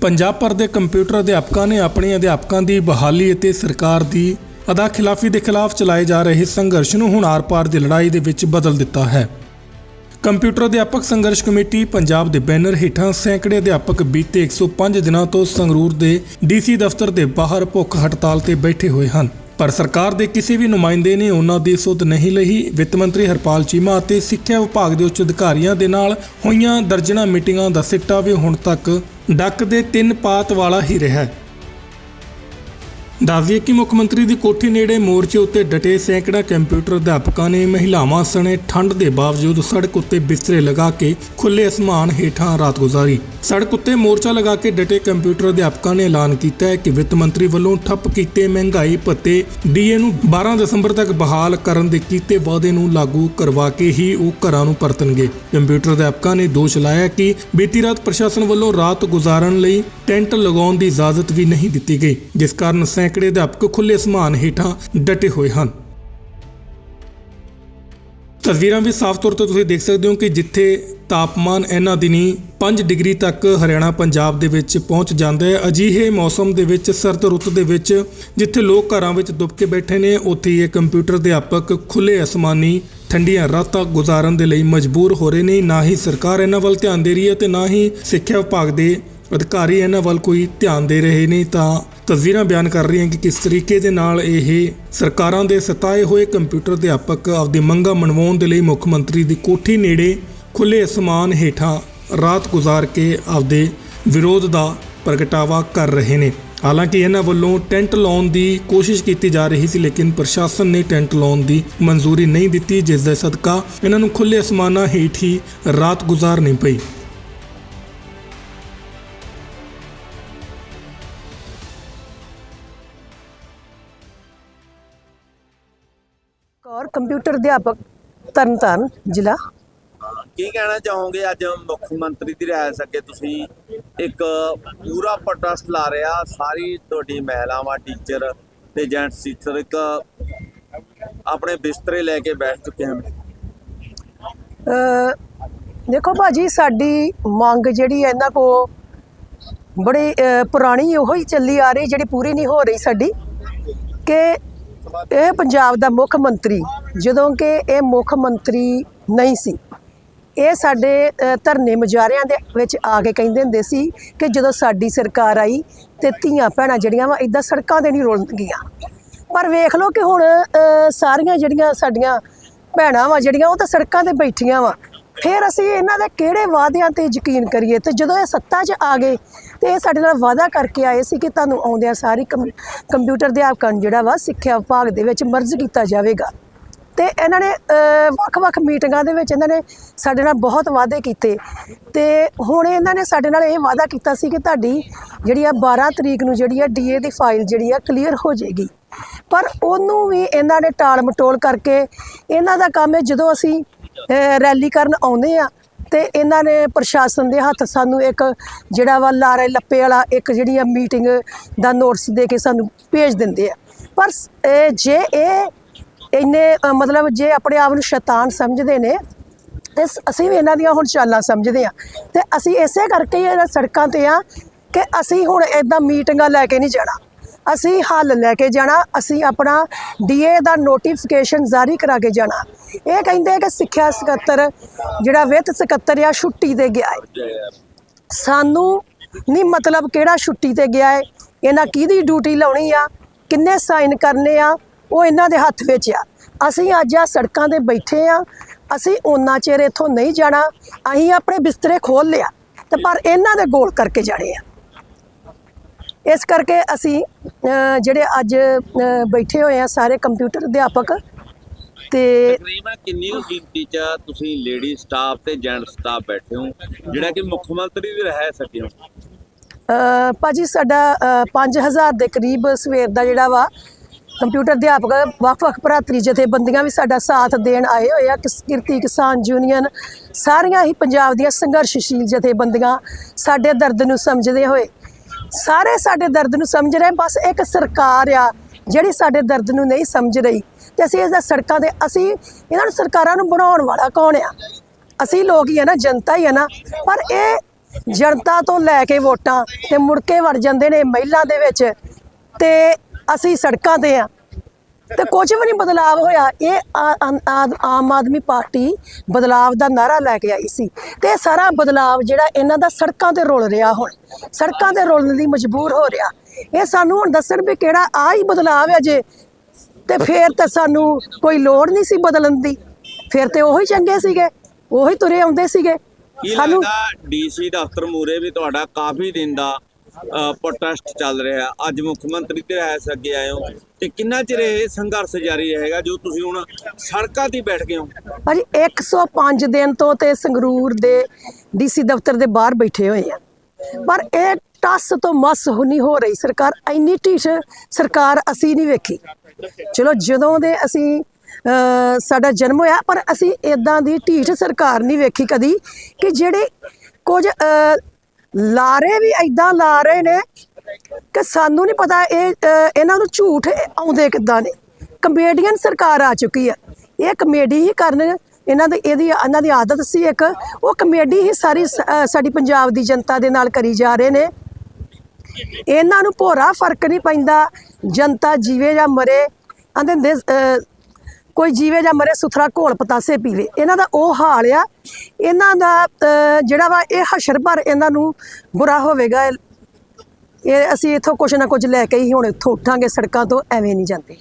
ਪੰਜਾਬ ਭਰ ਦੇ ਕੰਪਿਊਟਰ ਅਧਿਆਪਕਾਂ ਨੇ ਆਪਣੇ ਅਧਿਆਪਕਾਂ ਦੀ ਬਹਾਲੀ ਅਤੇ ਸਰਕਾਰ ਦੀ ਅਦਾ ਖਿਲਾਫੀ ਦੇ ਖਿਲਾਫ ਚਲਾਏ ਜਾ ਰਹੇ ਸੰਘਰਸ਼ ਨੂੰ ਹੁਣ ਆਰ-ਪਾਰ ਦੀ ਲੜਾਈ ਦੇ ਵਿੱਚ ਬਦਲ ਦਿੱਤਾ ਹੈ। ਕੰਪਿਊਟਰ ਅਧਿਆਪਕ ਸੰਘਰਸ਼ ਕਮੇਟੀ ਪੰਜਾਬ ਦੇ ਬੈਨਰ ਹੇਠਾਂ ਸੈਂਕੜੇ ਅਧਿਆਪਕ ਬੀਤੇ 105 ਦਿਨਾਂ ਤੋਂ ਸੰਗਰੂਰ ਦੇ ਡੀਸੀ ਦਫ਼ਤਰ ਦੇ ਬਾਹਰ ਭੁੱਖ ਹੜਤਾਲ ਤੇ ਬੈਠੇ ਹੋਏ ਹਨ। ਪਰ ਸਰਕਾਰ ਦੇ ਕਿਸੇ ਵੀ ਨੁਮਾਇੰਦੇ ਨੇ ਉਹਨਾਂ ਦੀ ਸੁਧ ਨਹੀਂ ਲਈ। ਵਿੱਤ ਮੰਤਰੀ ਹਰਪਾਲ ਚੀਮਾ ਅਤੇ ਸਿੱਖਿਆ ਵਿਭਾਗ ਦੇ ਉੱਚ ਅਧਿਕਾਰੀਆਂ ਦੇ ਨਾਲ ਹੋਈਆਂ ਦਰਜਨਾਂ ਮੀਟਿੰਗਾਂ ਦਾ ਸਿੱਟਾ ਵੀ ਹੁਣ ਤੱਕ ਡੱਕ ਦੇ ਤਿੰਨ ਪਾਤ ਵਾਲਾ ਹੀ ਰਿਹਾ। ਦੱਸਦੀਏ ਕਿ ਮੁੱਖ ਮੰਤਰੀ ਦੀ ਕੋਠੀ ਨੇੜੇ ਮੋਰਚੇ ਉੱਤੇ ਡਟੇ ਸੈਂਕੜਾ ਕੰਪਿਊਟਰ ਅਧਿਆਪਕਾਂ ਨੇ ਮਹਿਲਾਵਾਂ ਸਣੇ ਠੰਡ ਦੇ ਬਾਵਜੂਦ ਸੜਕ ਉੱਤੇ ਬਿਸਤਰੇ ਲਗਾ ਕੇ ਖੁੱਲੇ ਅਸਮਾਨ ਹੇਠਾਂ ਰਾਤ ਗੁਜ਼ਾਰੀ। ਸੜਕ ਉੱਤੇ ਮੋਰਚਾ ਲਗਾ ਕੇ ਡਟੇ ਕੰਪਿਊਟਰ ਅਧਿਆਪਕਾਂ ਨੇ ਐਲਾਨ ਕੀਤਾ ਹੈ ਕਿ ਵਿੱਤ ਮੰਤਰੀ ਵੱਲੋਂ ਠੱਪ ਕੀਤੇ ਮਹਿੰਗਾਈ ਭੱਤੇ ਡੀਏ ਨੂੰ 12 ਦਸੰਬਰ ਤੱਕ ਬਹਾਲ ਕਰਨ ਦੇ ਕੀਤੇ ਵਾਅਦੇ ਨੂੰ ਲਾਗੂ ਕਰਵਾ ਕੇ ਹੀ ਉਹ ਘਰਾਂ ਨੂੰ ਪਰਤਣਗੇ। ਕੰਪਿਊਟਰ ਅਧਿਆਪਕਾਂ ਨੇ ਦੋਸ਼ ਲਾਇਆ ਕਿ ਬੀਤੀ ਰਾਤ ਪ੍ਰਸ਼ਾਸਨ ਵੱਲੋਂ ਰਾਤ ਗੁਜ਼ਾਰਨ ਲਈ ਟੈਂਟ ਲਗਾਉਣ ਦੀ ਇਜਾਜ਼ਤ ਵੀ ਨਹੀਂ ਦਿੱਤੀ ਗਈ, ਜਿਸ ਕਾਰਨ ਸੈਂਕੜੇ ਅਧਿਆਪਕ ਖੁੱਲੇ ਸਮਾਨ ਹੇਠਾਂ ਡਟੇ ਹੋਏ ਹਨ। ਤਸਵੀਰਾਂ ਵੀ ਸਾਫ਼ ਤੌਰ ਤੇ ਤੁਸੀਂ ਦੇਖ ਸਕਦੇ ਹੋ ਕਿ ਜਿੱਥੇ ਤਾਪਮਾਨ ਇਹਨਾਂ ਦਿਨੀ 5 ਡਿਗਰੀ ਤੱਕ ਹਰਿਆਣਾ, ਪੰਜਾਬ ਦੇ ਵਿੱਚ ਪਹੁੰਚ ਜਾਂਦਾ ਹੈ, ਅਜਿਹੇ ਮੌਸਮ ਦੇ ਵਿੱਚ, ਸਰਦ ਰੁੱਤ ਦੇ ਵਿੱਚ, ਜਿੱਥੇ ਲੋਕ ਘਰਾਂ ਵਿੱਚ ਦੁੱਬ ਕੇ ਬੈਠੇ ਨੇ, ਉੱਥੇ ਹੀ ਇਹ ਕੰਪਿਊਟਰ ਅਧਿਆਪਕ ਖੁੱਲੇ ਅਸਮਾਨੀ ਠੰਡੀਆਂ ਰਾਤਾਂ ਗੁਜ਼ਾਰਨ ਦੇ ਲਈ ਮਜਬੂਰ ਹੋ ਰਹੇ ਨੇ। ਨਾ ਹੀ ਸਰਕਾਰ ਇਹਨਾਂ ਵੱਲ ਧਿਆਨ ਦੇ ਰਹੀ ਹੈ ਤੇ ਨਾ ਹੀ ਸਿੱਖਿਆ ਵਿਭਾਗ ਦੇ ਅਧਿਕਾਰੀ ਇਹਨਾਂ ਵੱਲ ਕੋਈ ਧਿਆਨ ਦੇ ਰਹੇ ਨੇ। ਤਾਂ ਤਸਵੀਰਾਂ ਬਿਆਨ ਕਰ ਰਹੀਆਂ ਕਿ ਕਿਸ ਤਰੀਕੇ ਦੇ ਨਾਲ ਇਹ ਸਰਕਾਰਾਂ ਦੇ ਸਤਾਏ ਹੋਏ ਕੰਪਿਊਟਰ ਅਧਿਆਪਕ ਆਪਦੀ ਮੰਗਾਂ ਮਨਵਾਉਣ ਦੇ ਲਈ ਮੁੱਖ ਮੰਤਰੀ ਦੀ ਕੋਠੀ ਨੇੜੇ ਖੁੱਲੇ ਅਸਮਾਨ ਹੇਠਾਂ ਰਾਤ ਗੁਜ਼ਾਰ ਕੇ ਆਪਦੇ ਵਿਰੋਧ ਦਾ ਪ੍ਰਗਟਾਵਾ ਕਰ ਰਹੇ ਨੇ। ਹਾਲਾਂਕਿ ਇਹਨਾਂ ਵੱਲੋਂ ਟੈਂਟ ਲਾਉਣ ਦੀ ਕੋਸ਼ਿਸ਼ ਕੀਤੀ ਜਾ ਰਹੀ ਸੀ, ਲੇਕਿਨ ਪ੍ਰਸ਼ਾਸਨ ਨੇ ਟੈਂਟ ਲਾਉਣ ਦੀ ਮਨਜ਼ੂਰੀ ਨਹੀਂ ਦਿੱਤੀ, ਜਿਸ ਦੇ ਸਦਕਾ ਇਹਨਾਂ ਨੂੰ ਖੁੱਲੇ ਅਸਮਾਨਾਂ ਹੇਠ ਹੀ ਰਾਤ ਗੁਜ਼ਾਰਨੀ ਪਈ। ਕੰਪਿਊਟਰ ਅਧਿਆਪਕ ਤਰਨਤਾਰਨ ਜ਼ਿਲ੍ਹਾ। ਕੀ ਕਹਿਣਾ ਚਾਹੋਗੇ? ਅੱਜ ਮੁੱਖ ਮੰਤਰੀ ਦੀ ਰਿਹਾਇਸ਼ ਅੱਗੇ ਤੁਸੀਂ ਇੱਕ ਪੂਰਾ ਪ੍ਰੋਟੈਸਟ ਲਾ ਰਿਹਾ ਸਾਰੀ ਤੁਹਾਡੀ ਮਹਿਲਾਵਾਂ ਟੀਚਰ ਤੇ ਜੈਂਟਸ ਟੀਚਰ ਇੱਕ ਆਪਣੇ ਬਿਸਤਰੇ ਲੈ ਕੇ ਬੈਠ ਚੁੱਕੇ ਹਨ। ਦੇਖੋ ਭਾਜੀ ਸਾਡੀ ਮੰਗ ਜਿਹੜੀ ਹੈ ਇਹਨਾਂ ਕੋ ਬੜੀ ਪੁਰਾਣੀ ਉਹੀ ਚੱਲੀ ਆ ਰਹੀ ਜਿਹੜੀ ਪੂਰੀ ਨਹੀਂ ਹੋ ਰਹੀ ਸਾਡੀ ਕਿ ਇਹ ਪੰਜਾਬ ਦਾ ਮੁੱਖ ਮੰਤਰੀ, ਜਦੋਂ ਕਿ ਇਹ ਮੁੱਖ ਮੰਤਰੀ ਨਹੀਂ ਸੀ। ਇਹ ਸਾਡੇ ਧਰਨੇ ਮੁਜ਼ਾਹਰਿਆਂ ਦੇ ਵਿੱਚ ਆ ਕੇ ਕਹਿੰਦੇ ਹੁੰਦੇ ਸੀ ਕਿ ਜਦੋਂ ਸਾਡੀ ਸਰਕਾਰ ਆਈ ਤੇ ਧੀਆਂ ਭੈਣਾਂ ਜਿਹੜੀਆਂ ਵਾ ਇਦਾਂ ਸੜਕਾਂ ਤੇ ਨਹੀਂ ਰੋਲਣਗੀਆਂ ਪਰ ਵੇਖ ਲਓ ਕਿ ਹੁਣ ਸਾਰੀਆਂ ਜਿਹੜੀਆਂ ਸਾਡੀਆਂ ਭੈਣਾਂ ਵਾ, ਜਿਹੜੀਆਂ ਉਹ ਤਾਂ ਸੜਕਾਂ ਤੇ ਬੈਠੀਆਂ ਵਾ ਫਿਰ ਅਸੀਂ ਇਹਨਾਂ ਦੇ ਕਿਹੜੇ ਵਾਅਦਿਆਂ ਤੇ ਯਕੀਨ ਕਰੀਏ? ਤੇ ਜਦੋਂ ਇਹ ਸੱਤਾ 'ਚ ਆ ਗਏ, ਤੇ ਇਹ ਸਾਡੇ ਨਾਲ ਵਾਅਦਾ ਕਰਕੇ ਆਏ ਸੀ ਕਿ ਤੁਹਾਨੂੰ ਆਉਂਦਿਆਂ ਸਾਰੀ ਕੰਪਿਊਟਰ ਅਧਿਆਪਕਾਂ ਨੂੰ ਜਿਹੜਾ ਵਾ ਸਿੱਖਿਆ ਵਿਭਾਗ ਦੇ ਵਿੱਚ ਮਰਜ ਕੀਤਾ ਜਾਵੇਗਾ। ਤੇ ਇਹਨਾਂ ਨੇ ਵੱਖ-ਵੱਖ ਮੀਟਿੰਗਾਂ ਦੇ ਵਿੱਚ ਇਹਨਾਂ ਨੇ ਸਾਡੇ ਨਾਲ ਬਹੁਤ ਵਾਅਦੇ ਕੀਤੇ। ਤੇ ਹੁਣ ਇਹਨਾਂ ਨੇ ਸਾਡੇ ਨਾਲ ਇਹ ਵਾਅਦਾ ਕੀਤਾ ਸੀ ਕਿ ਤੁਹਾਡੀ ਜਿਹੜੀ ਆ 12 ਤਰੀਕ ਨੂੰ ਜਿਹੜੀ ਆ ਡੀਏ ਦੀ ਫਾਈਲ ਜਿਹੜੀ ਆ ਕਲੀਅਰ ਹੋ ਜਾਏਗੀ। ਪਰ ਉਹਨੂੰ ਵੀ ਇਹਨਾਂ ਨੇ ਟਾਲ ਮਟੋਲ ਕਰਕੇ ਇਹਨਾਂ ਦਾ ਕੰਮ ਹੈ ਜਦੋਂ ਅਸੀਂ ਰੈਲੀ ਕਰਨ ਆਉਂਦੇ ਆ ਤੇ ਇਹਨਾਂ ਨੇ ਪ੍ਰਸ਼ਾਸਨ ਦੇ ਹੱਥ ਸਾਨੂੰ ਇੱਕ ਜਿਹੜਾ ਵਾ ਲਾਰੇ ਲੱਪੇ ਵਾਲਾ ਇੱਕ ਜਿਹੜੀ ਆ ਮੀਟਿੰਗ ਦਾ ਨੋਟਿਸ ਦੇ ਕੇ ਸਾਨੂੰ ਭੇਜ ਦਿੰਦੇ ਆ। ਪਰ ਜੇ ਇਹ ਇੰਨੇ ਮਤਲਬ ਜੇ ਆਪਣੇ ਆਪ ਨੂੰ ਸ਼ੈਤਾਨ ਸਮਝਦੇ ਨੇ, ਤੇ ਅਸੀਂ ਵੀ ਇਹਨਾਂ ਦੀਆਂ ਹੁਣ ਚਾਲਾਂ ਸਮਝਦੇ ਆ। ਤੇ ਅਸੀਂ ਇਸੇ ਕਰਕੇ ਹੀ ਇਹਨਾਂ ਸੜਕਾਂ ਤੇ ਆ ਕਿ ਅਸੀਂ ਹੁਣ ਇਦਾਂ ਮੀਟਿੰਗਾਂ ਲੈ ਕੇ ਨਹੀਂ ਜਾਣਾ। ਅਸੀਂ ਹੱਲ ਲੈ ਕੇ ਜਾਣਾ, ਅਸੀਂ ਆਪਣਾ ਡੀਏ ਦਾ ਨੋਟੀਫਿਕੇਸ਼ਨ ਜਾਰੀ ਕਰਾ ਕੇ ਜਾਣਾ। ਇਹ ਕਹਿੰਦੇ ਕਿ ਸਿੱਖਿਆ ਸਕੱਤਰ ਜਿਹੜਾ ਵਿੱਤ ਸਕੱਤਰ ਆ, ਛੁੱਟੀ ਤੇ ਗਿਆ ਹੈ ਸਾਨੂੰ ਨਹੀਂ ਮਤਲਬ ਕਿਹੜਾ ਛੁੱਟੀ ਤੇ ਗਿਆ ਹੈ ਇਹਨਾਂ ਕਿਹਦੀ ਡਿਊਟੀ ਲਾਉਣੀ ਆ, ਕਿੰਨੇ ਸਾਈਨ ਕਰਨੇ ਆ, ਉਹ ਇਹਨਾਂ ਦੇ ਹੱਥ ਵਿੱਚ ਆ। ਅਸੀਂ ਅੱਜ ਆ ਸੜਕਾਂ ਤੇ ਬੈਠੇ ਆ, ਅਸੀਂ ਉਹਨਾਂ ਚਿਰ ਇੱਥੋਂ ਨਹੀਂ ਜਾਣਾ, ਅਸੀਂ ਆਪਣੇ ਬਿਸਤਰੇ ਖੋਲ ਲਿਆ ਤੇ ਪਰ ਇਹਨਾਂ ਦੇ ਗੋਲ ਕਰਕੇ ਜਾਣੇ ਆ। ਇਸ ਕਰਕੇ ਅਸੀਂ ਜਿਹੜੇ ਅੱਜ ਬੈਠੇ ਹੋਏ ਆ ਸਾਰੇ ਕੰਪਿਊਟਰ ਅਧਿਆਪਕ ਤੇ ਤਕਰੀਬਨ ਕਿੰਨੀ ਕੁ ਗਿਣਤੀ ਚ ਤੁਸੀਂ ਲੇਡੀ ਸਟਾਫ ਤੇ ਜੈਂਟ ਸਟਾਫ ਬੈਠੇ ਹੋ? ਜਿਹੜਾ ਕਿ ਮੁੱਖ ਮੰਤਰੀ ਦੀ ਰਿਹਾਇਸ਼ ਅੱਗੇ ਹੋ। ਭਾਜੀ ਸਾਡਾ ਅ, 5000 ਦੇ ਕਰੀਬ ਸਵੇਰ ਦਾ ਜਿਹੜਾ ਵਾ ਕੰਪਿਊਟਰ ਅਧਿਆਪਕ ਵੱਖ-ਵੱਖ ਭਰਾਤਰੀ ਜਥੇਬੰਦੀਆਂ ਵੀ ਸਾਡਾ ਸਾਥ ਦੇਣ ਆਏ ਹੋਏ ਆ। ਕਿਰਤੀ ਕਿਸਾਨ ਯੂਨੀਅਨ ਸਾਰੀਆਂ ਹੀ ਪੰਜਾਬ ਦੀਆਂ ਸੰਘਰਸ਼ਸ਼ੀਲ ਜਥੇਬੰਦੀਆਂ ਸਾਡੇ ਦਰਦ ਨੂੰ ਸਮਝਦੇ ਹੋਏ ਸਾਰੇ ਸਾਡੇ ਦਰਦ ਨੂੰ ਸਮਝ ਰਹੇ ਬਸ ਇੱਕ ਸਰਕਾਰ ਆ ਜਿਹੜੀ ਸਾਡੇ ਦਰਦ ਨੂੰ ਨਹੀਂ ਸਮਝ ਰਹੀ। ਤੇ ਅਸੀਂ ਇਸ ਦਾ ਸੜਕਾਂ ਤੇ, ਅਸੀਂ ਇਹਨਾਂ ਨੂੰ ਸਰਕਾਰਾਂ ਨੂੰ ਬਣਾਉਣ ਵਾਲਾ ਕੌਣ ਆ? ਅਸੀਂ ਲੋਕ ਹੀ ਆ ਨਾ, ਜਨਤਾ ਹੀ ਆ ਨਾ। ਪਰ ਇਹ ਜਨਤਾ ਤੋਂ ਲੈ ਕੇ ਵੋਟਾਂ ਤੇ ਮੁੜ ਕੇ ਵੜ ਜਾਂਦੇ ਨੇ ਮਹਿਲਾ ਦੇ ਵਿੱਚ ਤੇ ਅਸੀਂ ਸੜਕਾਂ ਤੇ ਆ। ਤੇ ਕੁਝ ਵੀ ਨਹੀਂ ਬਦਲਾਵ ਹੋਇਆ। ਇਹ ਆਮ ਆਦਮੀ ਪਾਰਟੀ ਬਦਲਾਵ ਦਾ ਨਾਰਾ ਲੈ ਕੇ ਆਈ ਸੀ। ਤੇ ਸਾਰਾ ਬਦਲਾਵ ਜਿਹੜਾ ਇਹਨਾਂ ਦਾ ਸੜਕਾਂ ਤੇ ਰੁਲ ਰਿਹਾ ਹੁਣ ਸੜਕਾਂ ਤੇ ਰੁਲਣ ਲਈ ਮਜਬੂਰ ਹੋ ਰਿਹਾ। ਇਹ ਸਾਨੂੰ ਹੁਣ ਦੱਸਣ ਵੀ ਕਿਹੜਾ ਆ ਹੀ ਬਦਲਾਵ ਹੈ ਜੇ। ਤੇ ਫੇਰ ਤਾਂ ਸਾਨੂੰ ਕੋਈ ਲੋੜ ਨਹੀਂ ਸੀ ਬਦਲਣ ਦੀ। ਫਿਰ ਤੇ ਉਹੀ ਚੰਗੇ ਸੀਗੇ ਉਹੀ ਤੁਰੇ ਆਉਂਦੇ ਸੀਗੇ। ਲੱਗਦਾ ਡੀਸੀ ਦਫ਼ਤਰ ਮੂਰੇ ਵੀ ਤੁਹਾਡਾ ਕਾਫੀ ਦਿਨ ਦਾ ਪ੍ਰੋਟੈਸਟ ਚੱਲ ਰਿਹਾ ਅੱਜ ਮੁੱਖ ਮੰਤਰੀ ਤੇ ਐਸ ਅੱਗੇ ਆਏ ਹੋ। ਤੇ ਕਿੰਨਾ ਚਿਰ ਇਹ ਸੰਘਰਸ਼ ਜਾਰੀ ਰਹੇਗਾ, ਜੋ ਤੁਸੀਂ ਹੁਣ ਸੜਕਾਂ ਤੇ ਬੈਠ ਗਏ ਹੋ? ਭਾਜੀ 105 ਦਿਨ ਤੋਂ ਤੇ ਸੰਗਰੂਰ ਦੇ ਡੀਸੀ ਦਫ਼ਤਰ ਦੇ ਬਾਹਰ ਬੈਠੇ ਹੋਏ ਆ। ਪਰ ਇਹ ਟੱਸ ਤੋਂ ਮਸ ਨਹੀਂ ਹੋ ਰਹੀ ਸਰਕਾਰ। ਇੰਨੀ ਢੀਠ ਸਰਕਾਰ ਅਸੀਂ ਨਹੀਂ ਵੇਖੀ। ਚਲੋ, ਜਦੋਂ ਦੇ ਅਸੀਂ ਸਾਡਾ ਜਨਮ ਹੋਇਆ, ਪਰ ਅਸੀਂ ਇਦਾਂ ਦੀ ਢੀਠ ਸਰਕਾਰ ਨਹੀਂ ਵੇਖੀ ਕਦੀ ਕਿ ਜਿਹੜੇ ਕੁਝ ਲਾਰੇ ਵੀ ਇਦਾਂ ਲਾ ਰਹੇ ਨੇ ਕਿ ਸਾਨੂੰ ਨਹੀਂ ਪਤਾ ਇਹ ਇਹਨਾਂ ਨੂੰ ਝੂਠ ਆਉਂਦੇ ਕਿੱਦਾਂ ਨੇ। ਕਮੇਡੀਅਨ ਸਰਕਾਰ ਆ ਚੁੱਕੀ ਹੈ ਇਹ ਕਮੇਡੀ ਹੀ ਕਰਨ ਇਹਨਾਂ ਦੀ ਇਹਦੀ ਇਹਨਾਂ ਦੀ ਆਦਤ ਸੀ ਇੱਕ। ਉਹ ਕਮੇਡੀ ਹੀ ਸਾਰੀ ਸਾਡੀ ਪੰਜਾਬ ਦੀ ਜਨਤਾ ਦੇ ਨਾਲ ਕਰੀ ਜਾ ਰਹੇ ਨੇ। ਇਹਨਾਂ ਨੂੰ ਭੋਰਾ ਫ਼ਰਕ ਨਹੀਂ ਪੈਂਦਾ। ਜਨਤਾ ਜੀਵੇ ਜਾਂ ਮਰੇ ਆਂਦੇ ਅਹ, ਕੋਈ ਜੀਵੇ ਜਾਂ ਮਰੇ ਸੁਥਰਾ ਘੋਲ ਪਤਾਸੇ ਪੀਵੇ। ਇਹਨਾਂ ਦਾ ਉਹ ਹਾਲ ਆ। ਇਹਨਾਂ ਦਾ ਅਹ, ਜਿਹੜਾ ਵਾ ਇਹ ਹਸ਼ਰ ਭਰ ਇਹਨਾਂ ਨੂੰ ਬੁਰਾ ਹੋਵੇਗਾ। ਇਹ ਅਸੀਂ ਇੱਥੋਂ ਕੁਝ ਨਾ ਕੁਝ ਲੈ ਕੇ ਹੀ ਹੁਣ ਇੱਥੋਂ ਉੱਠਾਂਗੇ ਸੜਕਾਂ ਤੋਂ ਐਵੇਂ ਨਹੀਂ ਜਾਂਦੇ।